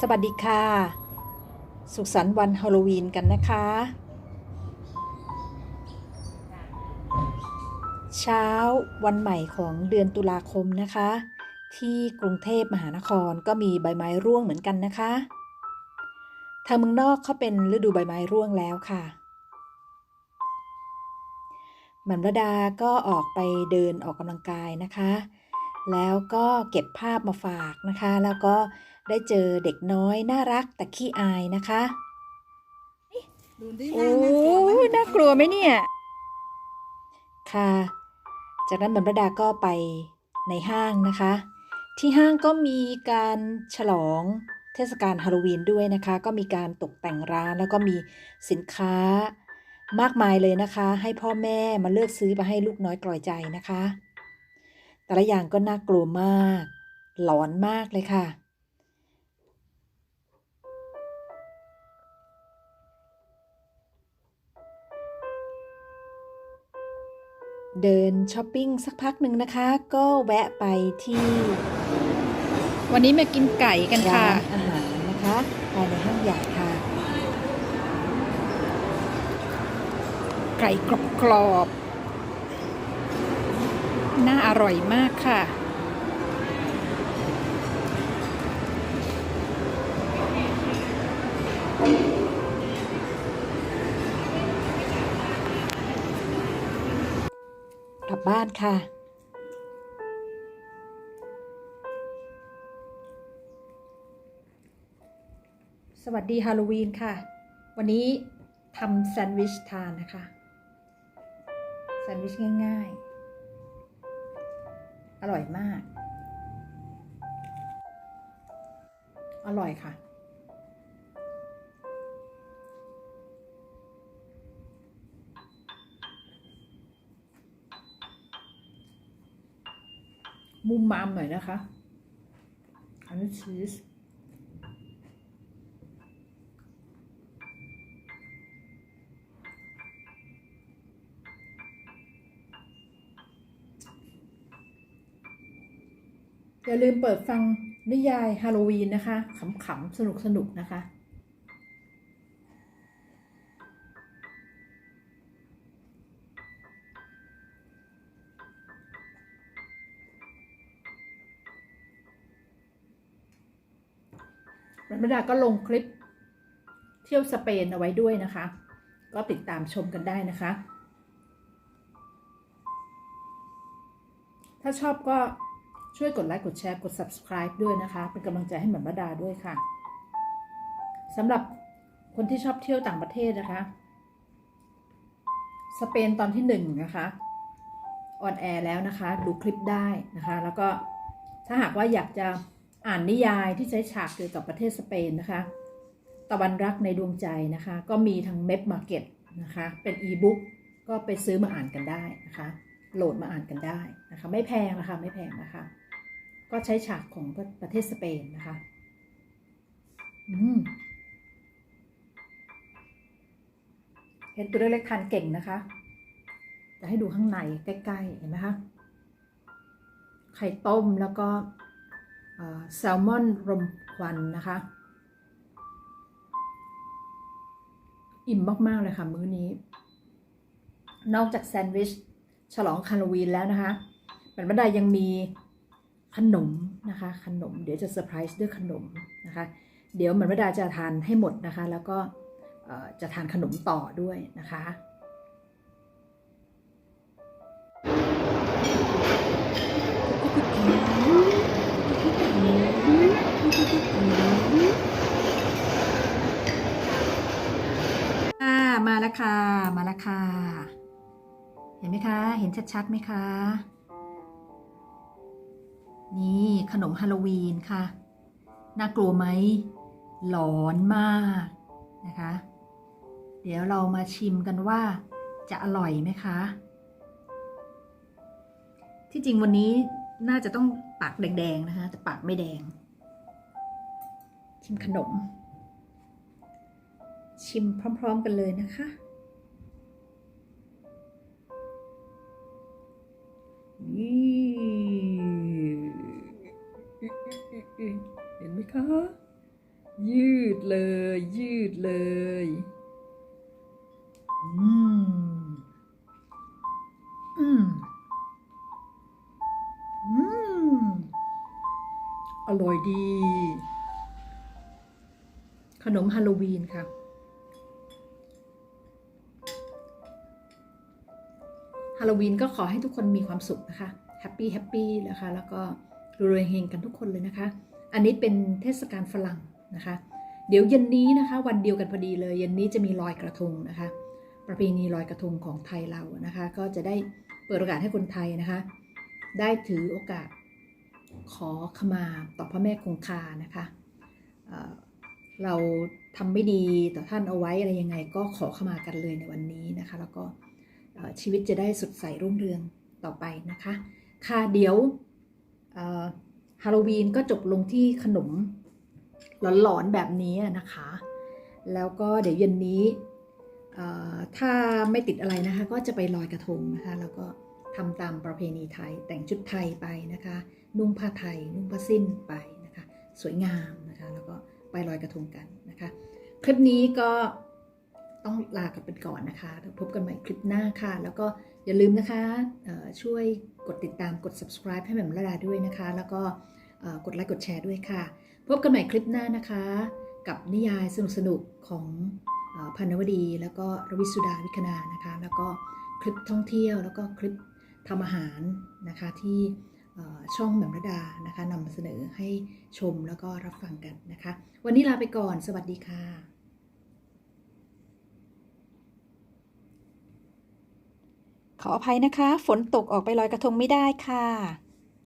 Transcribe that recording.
สวัสดีค่ะ สุขสันต์วันฮาโลวีนกันนะคะ เช้าวันใหม่ของเดือนตุลาคมนะคะ ที่กรุงเทพมหานครก็มีใบไม้ร่วงเหมือนกันนะคะ ทางเมืองนอกเขาเป็นฤดูใบไม้ร่วงแล้วค่ะหมันระดาก็ออกไปเดินออกกำลังกายนะคะ แล้วก็เก็บภาพมาฝากนะคะ แล้วก็ ได้เจอเด็กน้อยน่ารักแต่ขี้อายนะคะดูดิโอ้น่ากลัวไหมน่ากลัวไหมเนี่ย ค่ะ จากนั้นบรรพดาก็ไปในห้างนะคะ ที่ห้างก็มีการฉลองเทศกาลฮาโลวีนด้วยนะคะ ก็มีการตกแต่งร้านแล้วก็มีสินค้ามากมายเลยนะคะ ให้พ่อแม่มาเลือกซื้อมาให้ลูกน้อยกลอยใจนะคะ แต่ละอย่างก็น่ากลัวมาก หลอนมากเลยค่ะ เดินช้อปปิ้งสักพักหนึ่งนะคะ ก็แวะไปที่วันนี้มากินไก่กันร้าค่ะนอาหารนะคะภายในห้างใหญ่ค่ะ ไก่กรอบๆน่าอร่อยมากค่ะกลั บ้านค่ะ สวัสดีฮาโลวีนค่ะ วันนี้ทำแซนด์วิชทานนะคะ แซนด์วิชง่ายๆ อร่อยมาก อร่อยค่ะ มุมมามหน่อยนะคะ อันนี้ชีสอย่าลืมเปิดฟังนิยายฮาโลวีนนะคะ ขำๆ สนุกๆ นะคะ รัมดาก็ลงคลิปเที่ยวสเปนเอาไว้ด้วยนะคะ ก็ติดตามชมกันได้นะคะ ถ้าชอบก็ช่วยกดไลค์กดแชร์กด subscribe ด้วยนะคะ เป็นกำลังใจให้หมันมดาด้วยค่ะสำหรับคนที่ชอบเที่ยวต่างประเทศนะคะ สเปนตอนที่หนึ่งนะคะออนแอร์แล้วนะคะ ดูคลิปได้นะคะ แล้วก็ถ้าหากว่าอยากจะ อ่านนิยายที่ใช้ฉากเกี่ยวกับประเทศสเปนนะคะ ตะวันรักในดวงใจนะคะ ก็มีทางเม็บมาเก็ตนะคะ เป็นอีบุ๊กก็ไปซื้อมาอ่านกันได้นะคะ โหลดมาอ่านกันได้นะคะ ไม่แพงนะคะไม่แพงนะคะ ก็ใช้ฉากของประเทศสเปนนะคะ อืมเห็นตัวเล็กๆทานเก่งนะคะ จะให้ดูข้างในใกล้ๆ เห็นไหมคะ ไข่ต้มแล้วก็ แซลมอนรมควันนะคะ อิ่มมาก ๆ เลยค่ะ มื้อนี้ นอกจากแซนด์วิช ฉลองฮาโลวีนแล้วนะคะบรรดยังมีขนมนะคะ ขนม เดี๋ยวจะเซอร์ไพรส์ด้วยขนมนะคะ เดี๋ยวเหมือนวดาจะทานให้หมดนะคะ แล้วก็จะทานขนมต่อด้วยนะคะ แล้วค่ะ มาแล้วค่ะ เห็นไหมคะ เห็นชัดๆไหมคะ นี่ขนมฮาโลวีนค่ะ น่ากลัวไหม หลอนมากนะคะ เดี๋ยวเรามาชิมกันว่าจะอร่อยไหมคะ ที่จริงวันนี้น่าจะต้องปากแดงๆนะคะ แต่ปากไม่แดง ชิมขนม ชิมพร้อม ๆ กันเลยนะคะ เห็นไหมคะ ยืดเลย ยืดเลยอืมอืมอืมอร่อยดี ขนมฮาโลวีนค่ะ ลวีนก็ขอให้ทุกคนมีความสุขนะคะแฮปปี้แฮปปี้นะคะแล้วก็รวยๆเฮงกันทุกคนเลยนะคะ อันนี้เป็นเทศกาลฝรั่งนะคะ เดี๋ยวเย็นนี้นะคะ วันเดียวกันพอดีเลยเย็นนี้จะมีลอยกระทงนะคะ ประเพณีลอยกระทงของไทยเรานะคะ ก็จะได้เปิดโอกาสให้คนไทยนะคะ ได้ถือโอกาสขอขมาต่อพระแม่คงคานะคะเเราทำไม่ดีต่อท่านเอาไว้อะไรยังไงก็ขอขมากันเลยในวันนี้นะคะ แล้วก็ ชีวิตจะได้สดใสรุ่งเรืองต่อไปนะคะ ค่ะเดี๋ยวฮาโลวีนก็จบลงที่ขนมหลอนๆแบบนี้นะคะ แล้วก็เดี๋ยวเย็นนี้ถ้าไม่ติดอะไรนะคะ ก็จะไปลอยกระทงนะคะ แล้วก็ทำตามประเพณีไทย แต่งชุดไทยไปนะคะ นุ่งผ้าไทย นุ่งผ้าสิ้นไปนะคะ สวยงามนะคะ แล้วก็ไปลอยกระทงกันนะคะ คลิปนี้ก็ ต้องลากันไปก่อนนะคะพบกันใหม่คลิปหน้าค่ะ แล้วก็อย่าลืมนะคะช่วยกดติดตามกด subscribe ให้แหม่มระดาด้วยนะคะ แล้วก็กดไลค์กดแชร์ด้วยค่ะ พบกันใหม่คลิปหน้านะคะ กับนิยายสนุกๆของเอ่อพันวดี แล้วก็รวิสุดาวิคณานะคะ แล้วก็คลิปท่องเที่ยว แล้วก็คลิปทำอาหารนะคะที่ช่องแหม่มระดานะคะนำเสนอให้ชมแล้วก็รับฟังกันนะคะ วันนี้ลาไปก่อนสวัสดีค่ะ ขออภัยนะคะ ฝนตกออกไปลอยกระทงไม่ได้ค่ะ